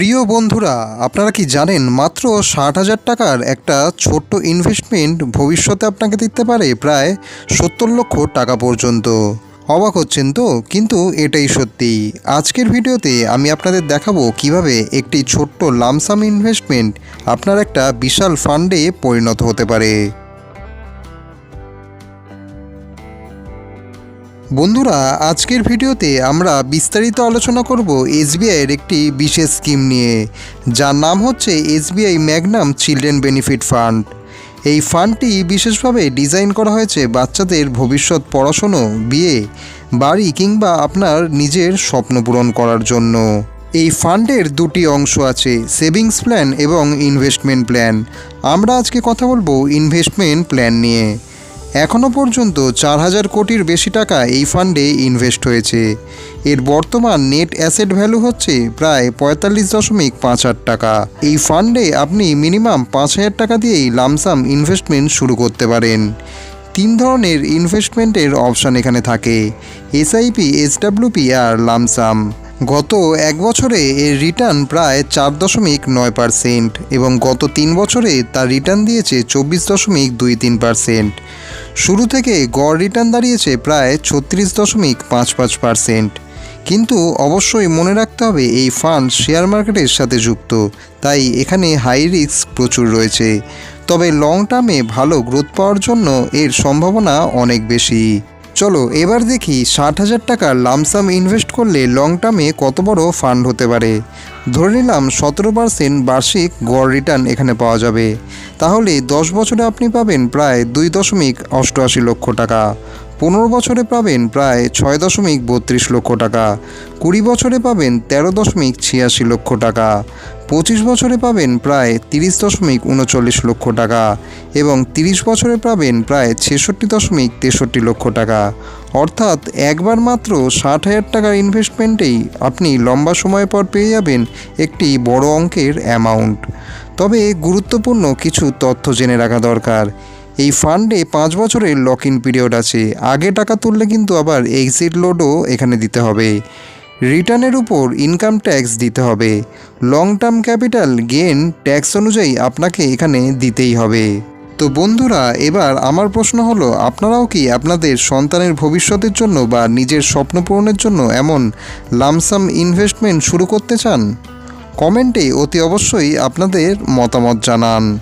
প্রিয় বন্ধুরা, আপনারা কি জানেন মাত্র ষাট হাজার টাকার একটা ছোট্ট ইনভেস্টমেন্ট ভবিষ্যতে আপনাকে দিতে পারে প্রায় সত্তর লক্ষ টাকা পর্যন্ত? অবাক হচ্ছেন তো? কিন্তু এটাই সত্যি। আজকের ভিডিওতে আমি আপনাদের দেখাবো কীভাবে একটি ছোট্ট লামসাম ইনভেস্টমেন্ট আপনার একটা বিশাল ফান্ডে পরিণত হতে পারে। বন্ধুরা, আজকের ভিডিওতে আমরা বিস্তারিত আলোচনা করব এসবিআইয়ের একটি বিশেষ স্কিম নিয়ে, যার নাম হচ্ছে SBI magnum children benefit fund. এই ফান্ডটি বিশেষভাবে ডিজাইন করা হয়েছে বাচ্চাদের ভবিষ্যৎ পড়াশুনো, বিয়ে, বাড়ি কিংবা আপনার নিজের স্বপ্ন পূরণ করার জন্য। এই ফান্ডের দুটি অংশ আছে, সেভিংস প্ল্যান এবং ইনভেস্টমেন্ট প্ল্যান। আমরা আজকে কথা বলব ইনভেস্টমেন্ট প্ল্যান নিয়ে। এখনও পর্যন্ত চার হাজার কোটির বেশি টাকা এই ফান্ডে ইনভেস্ট হয়েছে। এর বর্তমান নেট অ্যাসেট ভ্যালু হচ্ছে প্রায় পঁয়তাল্লিশ দশমিক পাঁচ হাজার টাকা। এই ফান্ডে আপনি মিনিমাম পাঁচ হাজার টাকা দিয়েই লামসাম ইনভেস্টমেন্ট শুরু করতে পারেন। তিন ধরনের ইনভেস্টমেন্টের অপশান এখানে থাকে এসআইপি এসডাব্লিউপি আর লামসাম। গত এক বছরে এর রিটার্ন প্রায় চার দশমিক নয় পার্সেন্ট এবং গত তিন বছরে তার রিটার্ন দিয়েছে চব্বিশ দশমিক দুই তিন পার্সেন্ট শুরু থেকে গড় রিটার্ন দাঁড়িয়েছে প্রায় ছত্রিশ দশমিক পাঁচ পাঁচ পার্সেন্ট কিন্তু অবশ্যই মনে রাখতে হবে এই ফান্ড শেয়ার মার্কেটের সাথে যুক্ত, তাই এখানে হাই রিস্ক প্রচুর রয়েছে। তবে লং টার্মে ভালো গ্রোথ পাওয়ার জন্য এর সম্ভাবনা অনেক বেশি। চলো, এবার দেখি ষাট হাজার টাকার লামসাম ইনভেস্ট করলে লং টার্মে কত বড় ফান্ড হতে পারে। ধরে নিলাম সতেরো পার্সেন্ট বার্ষিক গড় রিটার্ন এখানে পাওয়া যাবে। তাহলে দশ বছরে আপনি পাবেন প্রায় দুই দশমিক অষ্টআশি লক্ষ টাকা। পনেরো বছরে পাবেন প্রায় ছয় দশমিক বত্রিশ লক্ষ টাকা। কুড়ি বছরে পাবেন তেরো দশমিক ছিয়াশি লক্ষ টাকা। পঁচিশ বছরে পাবেন প্রায় তিরিশ দশমিক উনচল্লিশ লক্ষ টাকা এবং তিরিশ বছরে পাবেন প্রায় ছেষট্টি দশমিক তেষট্টি লক্ষ টাকা। অর্থাৎ একবার মাত্র ষাট হাজার টাকার ইনভেস্টমেন্টেই আপনি লম্বা সময় পর পেয়ে যাবেন একটি বড় অঙ্কের অ্যামাউন্ট তবে গুরুত্বপূর্ণ কিছু তথ্য জেনে রাখা দরকার। এই ফান্ডে পাঁচ বছরের লক ইন পিরিয়ড আছে। আগে টাকা তুললে কিন্তু আবার এক্সিট লোডও এখানে দিতে হবে। রিটার্নের উপর ইনকাম ট্যাক্স দিতে হবে। Long term capital gain tax অনুযায়ী আপনাকে এখানে দিতেই হবে। তো বন্ধুরা, এবার আমার প্রশ্ন হলো, আপনারাও কি আপনাদের সন্তানের ভবিষ্যতের জন্য বা নিজের স্বপ্ন পূরণের জন্য এমন লামসাম ইনভেস্টমেন্ট শুরু করতে চান? কমেন্টে অতি অবশ্যই আপনাদের মতামত জানান।